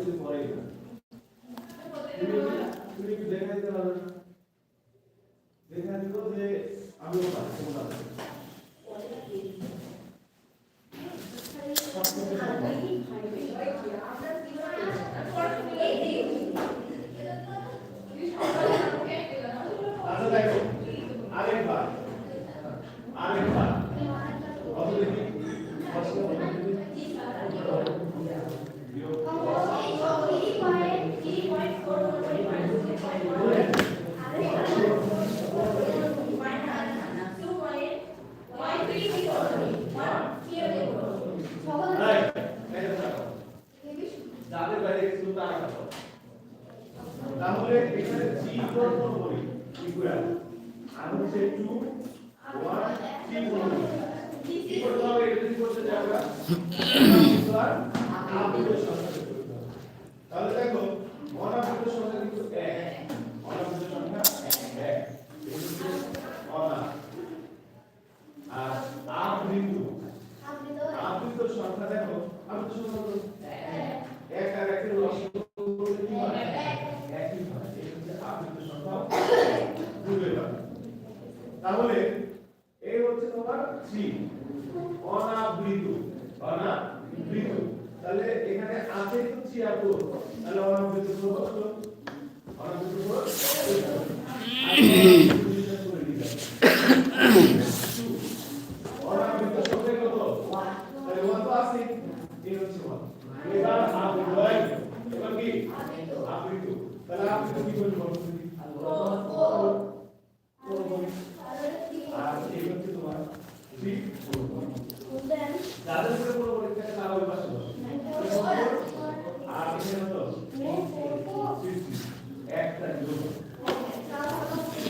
জামাতে পড়ে না তুমি দেখা দিতে পারবে দেখা দিল যে আমিও পারি আচ্ছা আরেকবার আরেকবার কত দেখি কষ্ট এই এই দেখো যাদের বাইরে কিছু তারা খাব তাহলে এখানে কোন কোন বলি ইকুয়াল আর হচ্ছে 2 1 3 কোন কি করতে হবে? এটা কি করতে করতে হবে। তাহলে দেখো অনাবৃত সংখ্যা কিন্তু 1 অনাবৃত সংখ্যা 1 অনা আর আবৃত আবৃত সংখ্যা দেখো আবৃত সংখ্যা তো ছিয়াত্তর তাহলে অনাবৃত কত হলো? অনাবৃত কত? করে দিতে হবে। অনাবৃত সংখ্যা কত? তাহলে ওয়ান তো আছে এই হচ্ছে ওয়ান এবার আবৃত হয় এবার কি আবৃত তাহলে আবৃত কি করবে বলো তুমি? করব। আর এই হচ্ছে তোমার থ্রি যাদের উপরে কোনো পরীক্ষা আছে তারা ওই পাশে বসে। আর এখানে তো থ্রি, থ্রি। একটা যোগ কারণ চারটা থ্রি, সাতই হয়। ও, বিয়োগ, হ্যাঁ। এক মিটার যাবে। দুইটা দিলে হবে, এক মিটার হবে। এরপরে যে তবে এ- এবারে রেসপন্স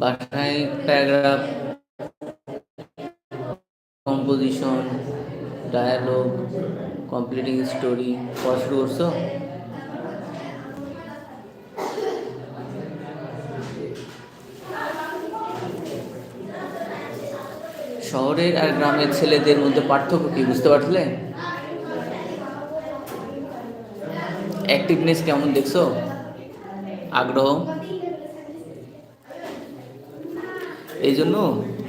বাসায় paragraph composition dialogue completing story পড়া শুরু করছ? শহরের আর গ্রামের ছেলেদের মধ্যে পার্থক্য কি, বুঝতে পারলে? অ্যাক্টিভনেস কেমন দেখছ? আগ্রহ? এই জন্য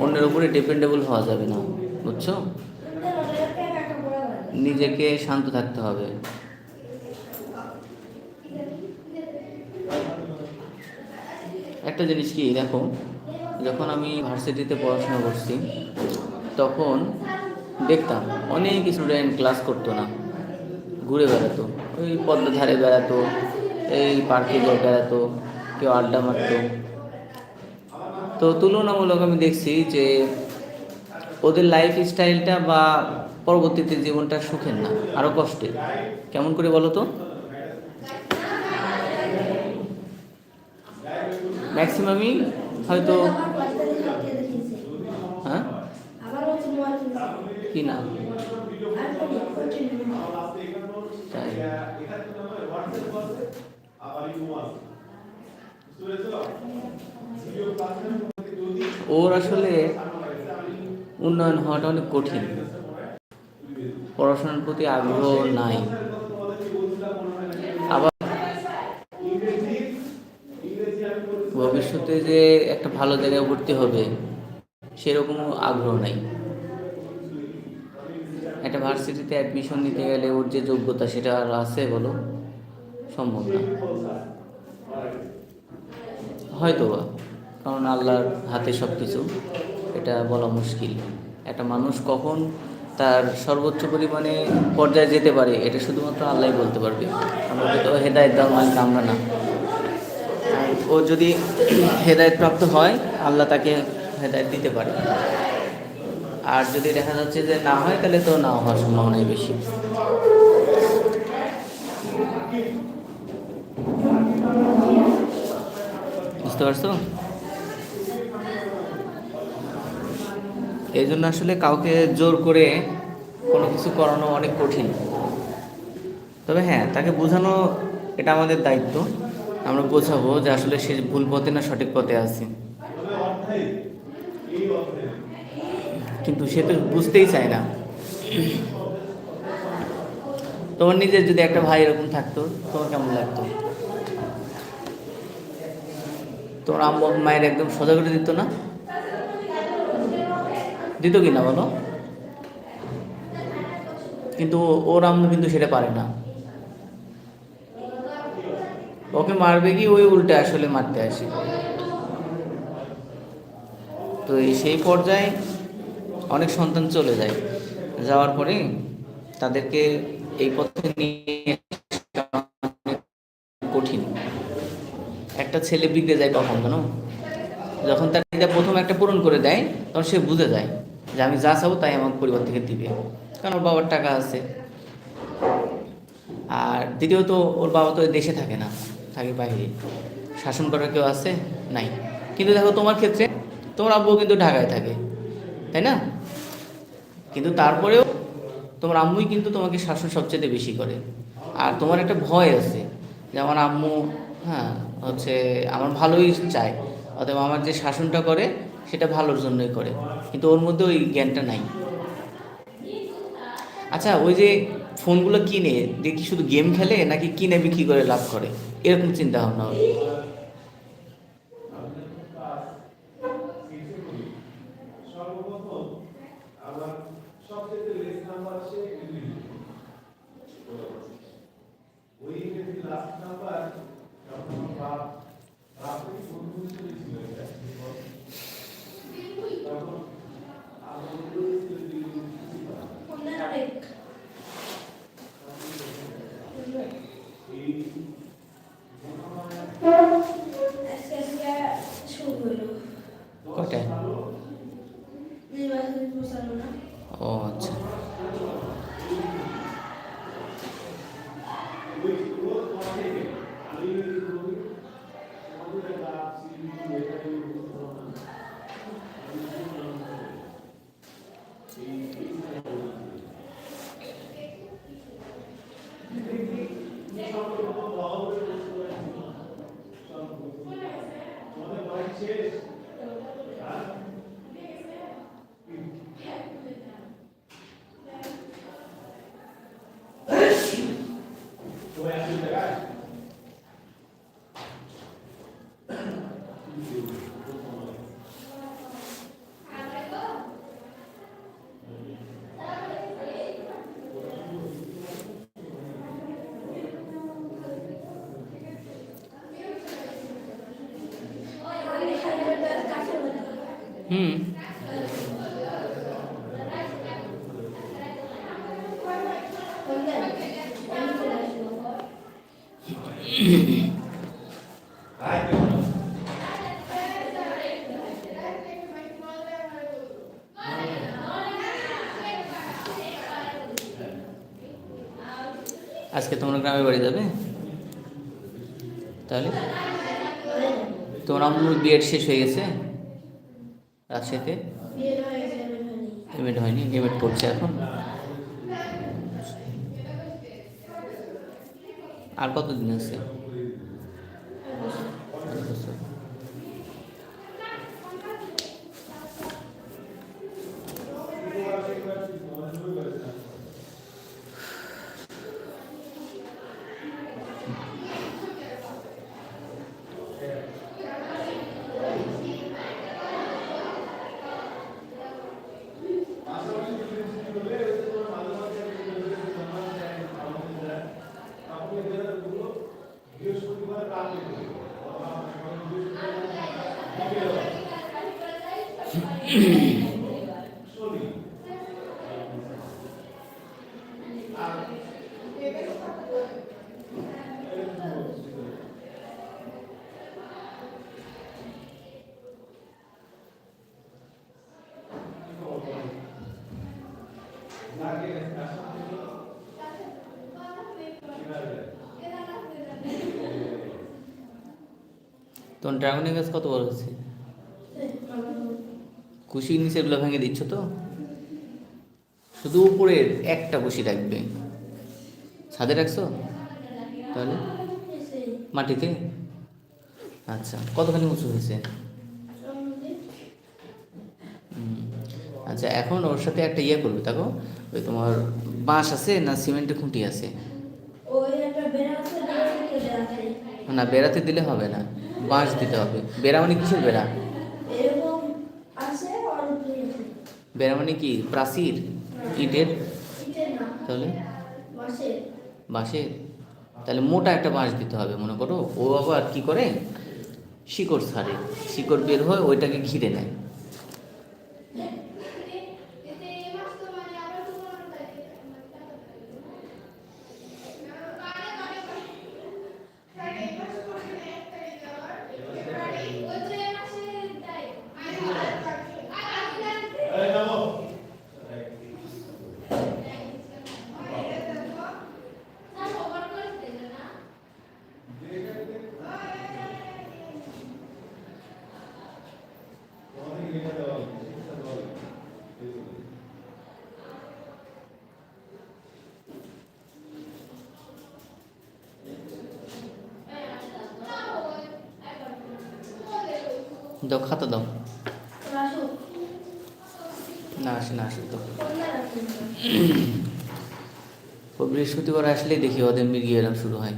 অন্যের উপরে ডিপেন্ডেবল হওয়া যাবে না, বুঝছ? নিজেকে শান্ত থাকতে হবে। একটা জিনিস কি, দেখো, যখন আমি ভার্সিটিতে পড়াশোনা করছি, তখন দেখতাম অনেক স্টুডেন্ট ক্লাস করতো না, ঘুরে বেড়াতো, ওই পদ্মা ধারে বেড়াতো, এই পার্কে বেড়াতো, কেউ আড্ডা মারতো তো তুলনামূলক আমি দেখছি যে ওদের লাইফ স্টাইলটা বা পরবর্তীতে জীবনটা সুখের না, আরও কষ্টের। কেমন করে বলো তো? ম্যাক্সিমামই হয়তো হ্যাঁ? কি না? তাই। ওর আসলে উন্নয়ন হওয়াটা অনেক কঠিন। পড়াশোনার প্রতি আগ্রহ নাই। আবার ভবিষ্যতে যে একটা ভালো জায়গায় ভর্তি হবে, সেরকম আগ্রহ নাই। একটা ভার্সিটিতে অ্যাডমিশন নিতে গেলে ওর যে যোগ্যতা সেটা আর আছে বলো, সম্ভব না। হয়তো বা কারণ আল্লাহর হাতে সব কিছু এটা বলা মুশকিল। একটা মানুষ কখন তার সর্বোচ্চ পরিমাণে পর্যায়ে যেতে পারে, এটা শুধুমাত্র আল্লাহই বলতে পারবে। আমরা তো হেদায়ত দেওয়ার মালিক, আমরা না। ও যদি হেদায়ত প্রাপ্ত হয়, আল্লাহ তাকে হেদায়ত দিতে পারে। আর যদি দেখা যাচ্ছে যে না হয়, তাহলে তো না হওয়ার সম্ভাবনাই বেশি। বুঝতে পারছ? এই জন্য আসলে কাউকে জোর করে কোনো কিছু করানো অনেক কঠিন। তবে হ্যাঁ তাকে বোঝানো এটা আমাদের দায়িত্ব। আমরা বোঝাবো যে আসলে সে ভুল পথে না সঠিক পথে আছে। কিন্তু সে তো বুঝতেই চায় না। তোমার নিজের যদি একটা ভাই এরকম থাকতো, তোমার কেমন লাগতো? তোমার আম্মু মায়ের একদম সোজা করে দিত না? দিত কি না বলো? কিন্তু ওর আম্মু কিন্তু সেটা পারে না। ওকে মারবে কি? ওই উল্টে আসলে মারতে আসে। তো এই সেই পর্যায়ে অনেক সন্তান চলে যায়। যাওয়ার পরে তাদেরকে এই পথে নিয়ে কঠিন। একটা ছেলে বিগড়ে যায় কখন কেন যখন তার প্রথম একটা পূরণ করে দেয়, তখন সে বুঝে যায়। যে আমি যা চাবো তাই আমার পরিবার থেকে দিবে। কারণ ওর বাবার টাকা আছে। আর দ্বিতীয়ত, ওর বাবা তো দেশে থাকে না, থাকে বাইরে। শাসন করার কেউ আছে? নাই। কিন্তু দেখো, তোমার ক্ষেত্রে তোমার আব্বু কিন্তু ঢাকায় থাকে, তাই না? কিন্তু তারপরেও তোমার আম্মুই কিন্তু তোমাকে শাসন সবচেয়ে বেশি করে। আর তোমার একটা ভয় আছে যে আমার আম্মু হ্যাঁ হচ্ছে আমার ভালোই চায় অতএব আমার যে শাসনটা করে, সেটা ভালোর জন্যই করে। কিন্তু ওর মধ্যে ওই জ্ঞানটা নাই আচ্ছা ওই যে ফোনগুলো কিনে দেখি শুধু গেম খেলে নাকি কিনে বিক্রি করে লাভ করে এরকম চিন্তা ভাবনা ওর। সর্বপ্রথম আমার সবচেয়ে লেস নাম্বার সে ইংরেজি ওই ইংরেজি লাস্ট নাম্বার যখন বাপ বাপের বন্ধু হিসেবে ছিল এটা তখন আমার বন্ধু ছিল দিল্লি এই কয়টায় ও আচ্ছা ওই ওর পর থেকে আমি করি আমাদের বাপ সিবি এটাই আমাদের বাড়ি শেষ হ্যাঁ তো একই জায়গায় হুম। আজকে তোমরা গ্রামে বাড়ি যাবে? তাহলে? তোমার বিএড শেষ হয়ে গেছে? রাজশাহীতে? এমএড হয়নি এমএড করছে এখন। আর কতদিন আছে? Thank বছর। Mm-hmm. তোমার ড্রাগনের গাছ কত বড় হচ্ছে কুশি নিচেরগুলো ভেঙে দিচ্ছ তো? শুধু উপরের একটা কুশি রাখবে। ছাদে রাখছো? তাহলে? মাটিতে? আচ্ছা কতখানি উঁচু হয়েছে। আচ্ছা এখন ওর সাথে একটা ইয়ে করবে দেখো। ওই তোমার বাঁশ আছে না সিমেন্টের খুঁটি আছে। না বেড়াতে দিলে হবে না। বাঁশ দিতে হবে। বেড়া মানে কিসের বেড়া? বেড়া মানে কি? প্রাচীর? ইটের? তাহলে? বাঁশের। বাঁশের? তাহলে মোটা একটা বাঁশ দিতে হবে মনে করো। ও আবার কি করে? শিকড় ছাড়ে। শিকড় বের হয় ওইটাকে ঘিরে নেয়। দাও খাতা দাও। না আসে না আসে তো বৃহস্পতিবার আসলেই দেখি ওদের মিরিয়ে এরকম শুরু হয়।